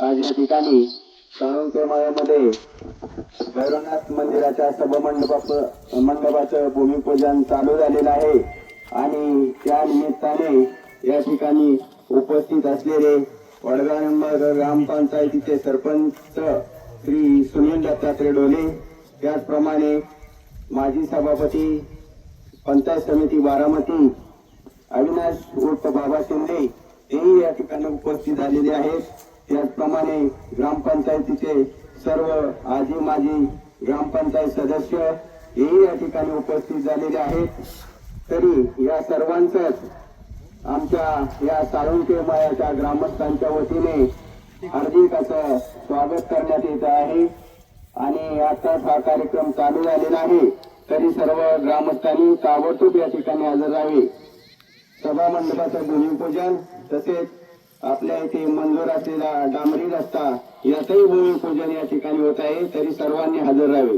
आज या ठिकाणी साळुंके माळ्यामध्ये भैरवनाथ मंदिराच्या सभामंडपाच मंडपाचं भूमिपूजन चालू झालेलं आहे. आणि त्या निमित्ताने या ठिकाणी उपस्थित असलेले वडगाव नंबर ग्रामपंचायतीचे सरपंच श्री सुनील दत्तात्रय डोले त्याचप्रमाणे माजी सभापती पंचायत समिती बारामती अविनाश उर्फ बाबा शिंदे हेही या ठिकाणी उपस्थित झालेले आहेत. त्याचप्रमाणे ग्रामपंचायतीचे सर्व आजी माजी ग्रामपंचायत सदस्य हेही या ठिकाणी उपस्थित झालेले आहेत. तरी या सर्वांचंच आमच्या या साळुंके मायाच्या ग्रामस्थांच्या वतीने हार्दिक असं स्वागत करण्यात येत आहे. आणि आताच हा कार्यक्रम चालू झालेला आहे. तरी सर्व ग्रामस्थांनी ताबडतोब या ठिकाणी हजर राहावे. सभा मंडपाचं भूमिपूजन तसेच आपल्या इथे मंजूर असलेला डांबरी रस्ता याचंही भूमिपूजन या ठिकाणी होत आहे तरी सर्वांनी हजर राहावे.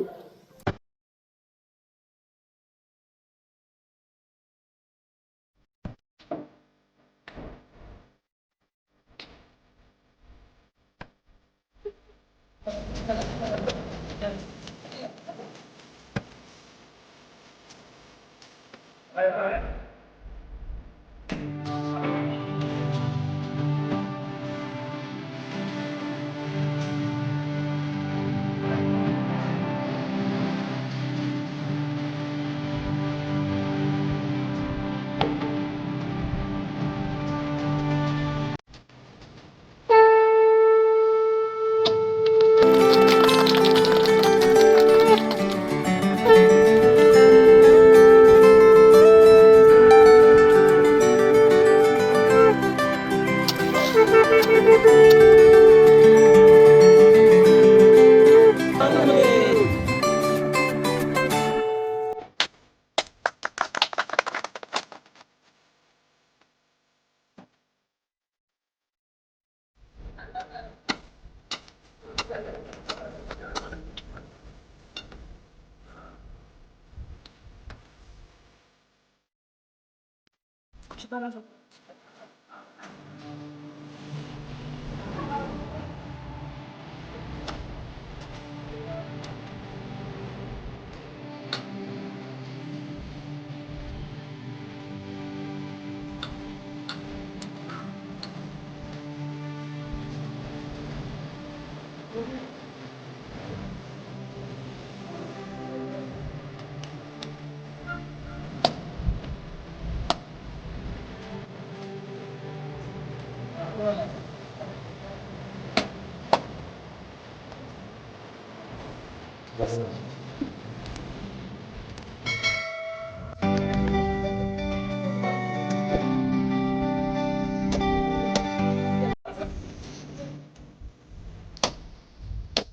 출발하셨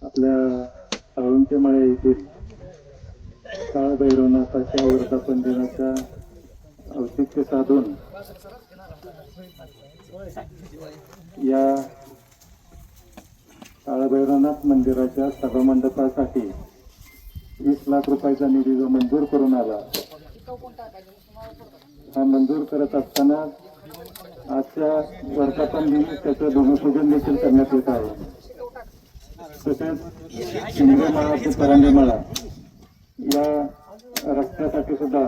आपल्या साळुंके मळे येथील काळभैरवनाथाच्या वर्धापन औचित्य साधून या काळभैरवनाथ मंदिराच्या सभामंडपासाठी वीस लाख रुपयाचा निधी जो मंजूर करून आला हा मंजूर करत असताना आजच्या वर्धापन दिनी त्याचं भूमिपूजन देखील करण्यात येत आहे. तसेच शिंदे माळा ते परांडे माळा या रस्त्यासाठी सुद्धा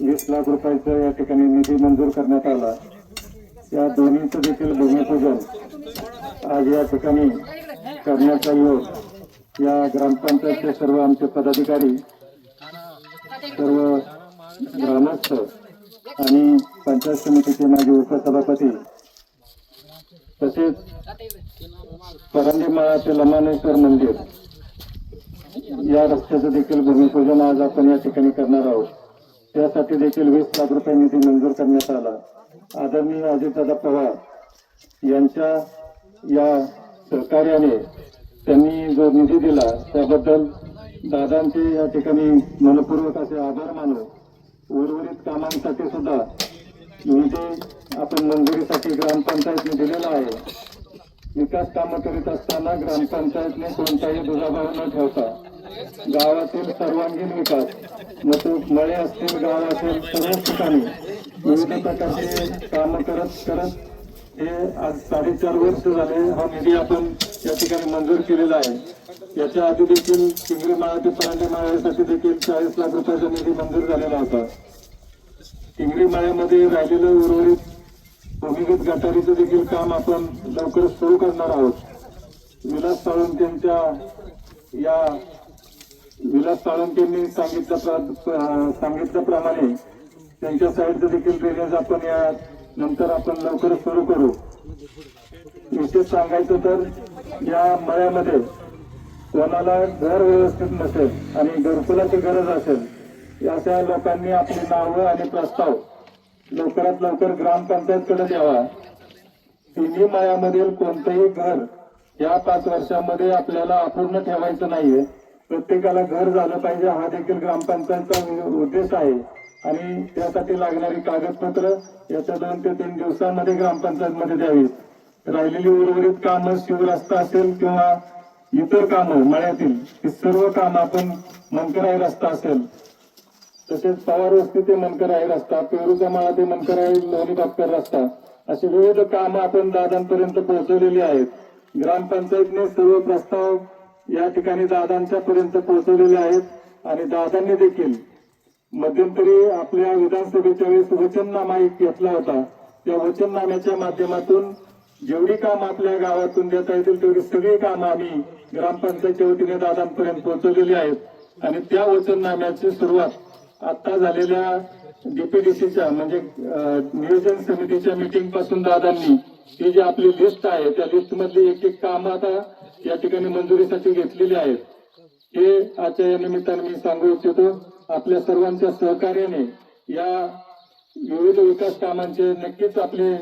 वीस लाख रुपयाचा या ठिकाणी निधी मंजूर करण्यात आला. या दोन्हीचं देखील भूमिपूजन आज या ठिकाणी करण्याचा योग या ग्रामपंचायतचे सर्व आमचे पदाधिकारी सर्व ग्रामस्थ आणि पंचायत समितीचे माजी उपसभापती तसेच परंडीमाळा ते लमानेश्वर मंदिर या रस्त्याचं देखील भूमिपूजन आज आपण या ठिकाणी करणार आहोत. त्यासाठी देखील वीस लाख रुपये निधी मंजूर करण्यात आला. आदरणीय अजितदादा पवार यांच्या या सहकार्याने त्यांनी जो निधी दिला त्याबद्दल दादांचे या ठिकाणी मनपूर्वक असे आभार मानू. उर्वरित कामांसाठी सुद्धा निधी आपण मंजुरीसाठी ग्रामपंचायतने दिलेला आहे. विकास कामं करीत असताना ग्रामपंचायतने कोणताही दुजाभाव न ठेवता गावातील सर्वांगीण विकास मग तो मळे असतील गाव असेल सर्व ठिकाणी विविध प्रकारचे कामं करत करत हे आज साडेचार वर्ष झाले हा निधी आपण या ठिकाणी मंजूर केलेला आहे. याच्या आधी देखील चिंगरी माळा ते परांडे माळ्यासाठी देखील चाळीस लाख रुपयाचा निधी मंजूर झालेला होता. चिंगरी माळ्यामध्ये राहिलेलं उर्वरित भूमिगत गटारीचं देखील काम आपण लवकरच सुरू करणार आहोत. विलास साळुंकेंच्या या विलास साळुंकेंनी सांगितल्या प्र- सांगितल्याप्रमाणे त्यांच्या साईडचं देखील ड्रेनेज आपण या नंतर आपण लवकर सुरू करू. विशेष सांगायचं तर या मळ्यामध्ये कोणाला घर व्यवस्थित नसेल आणि घरकुलाची गरज असेल अशा लोकांनी आपली नावं आणि प्रस्ताव लवकरात लवकर ग्रामपंचायतकडे द्यावा. तिन्ही मळ्यामधील कोणतंही घर या पाच वर्षामध्ये आपल्याला अपूर्ण ठेवायचं नाहीये. प्रत्येकाला घर झालं पाहिजे हा देखील ग्रामपंचायतचा उद्देश आहे. आणि त्यासाठी लागणारी कागदपत्र याच्या दोन ते तीन दिवसांमध्ये ग्रामपंचायतमध्ये द्यावीत राहिलेली उर्वरित कामं शिवरस्ता असेल किंवा इतर कामं मळ्यातील ही सर्व कामं आपण मनकराई रस्ता असेल. तसेच पवार वस्ती ते मनकराई रस्ता पेरूचा माळा ते मनकराई लोणी बापकर रस्ता अशी विविध कामं आपण दादांपर्यंत पोहोचवलेली आहेत. ग्रामपंचायतने सर्व प्रस्ताव या ठिकाणी दादांच्या पर्यंत पोहोचवलेले आहेत आणि दादांनी देखील मध्यंतरी आपल्या विधानसभेच्या वेळेस वचननामा एक घेतला होता. त्या वचननाम्याच्या माध्यमातून जेवढी काम आपल्या गावातून देता येतील तेवढी सगळी कामं आम्ही ग्रामपंचायतच्या वतीने दादांपर्यंत पोहोचवलेली आहेत. आणि त्या वचननाम्याची सुरुवात आता झालेल्या डीपीडीसीच्या म्हणजे नियोजन समितीच्या मीटिंगपासून दादांनी ही जी आपली लिस्ट आहे त्या लिस्ट मधली एक एक कामं आता या ठिकाणी मंजुरीसाठी घेतलेली आहेत. हे आजच्या या निमित्ताने मी सांगू इच्छितो. आपल्या सर्वांच्या सहकार्याने या विविध विकास कामांचे नक्कीच आपले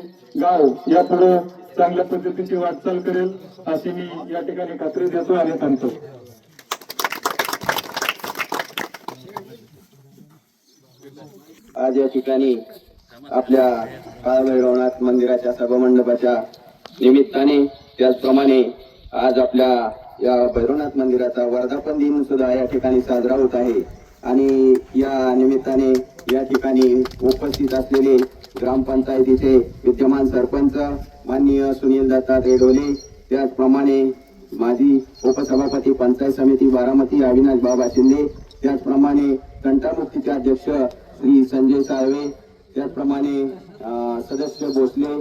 गाव यापुढे चांगल्या पद्धतीची वाटचाल करेल अशी मी या ठिकाणी खात्री देतो आणि सांगतो. आज या ठिकाणी आपल्या काळभैरवनाथ मंदिराच्या सभामंडपाच्या निमित्ताने त्याचप्रमाणे आज आपल्या या भैरवनाथ मंदिराचा वर्धापन दिन सुद्धा या ठिकाणी साजरा होत आहे. आणि या निमित्ताने या ठिकाणी उपस्थित असलेले ग्रामपंचायतीचे विद्यमान सरपंच माननीय सुनील दत्ता रेडोले त्याचप्रमाणे माजी उपसभापती पंचायत समिती बारामती अविनाश बाबा शिंदे त्याचप्रमाणे तंटामुक्तीचे अध्यक्ष श्री संजय साळवे त्याचप्रमाणे सदस्य भोसले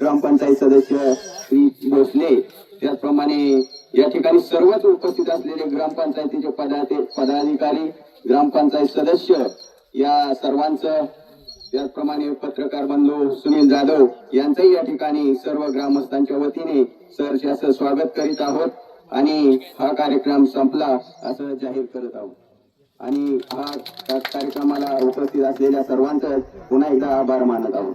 ग्रामपंचायत सदस्य श्री भोसले त्याचप्रमाणे या ठिकाणी सर्वच उपस्थित असलेले ग्रामपंचायतीचे पदाधिकारी पदाधिकारी ग्रामपंचायत सदस्य या सर्वांचं त्याचप्रमाणे पत्रकार बंधू सुनील जाधव यांचंही या ठिकाणी सर्व ग्रामस्थांच्या वतीने सहर्ष असं स्वागत करीत आहोत आणि हा कार्यक्रम संपला असं जाहीर करत आहोत. आणि हा कार्यक्रमाला उपस्थित असलेल्या सर्वांचं पुन्हा एकदा आभार मानत आहोत.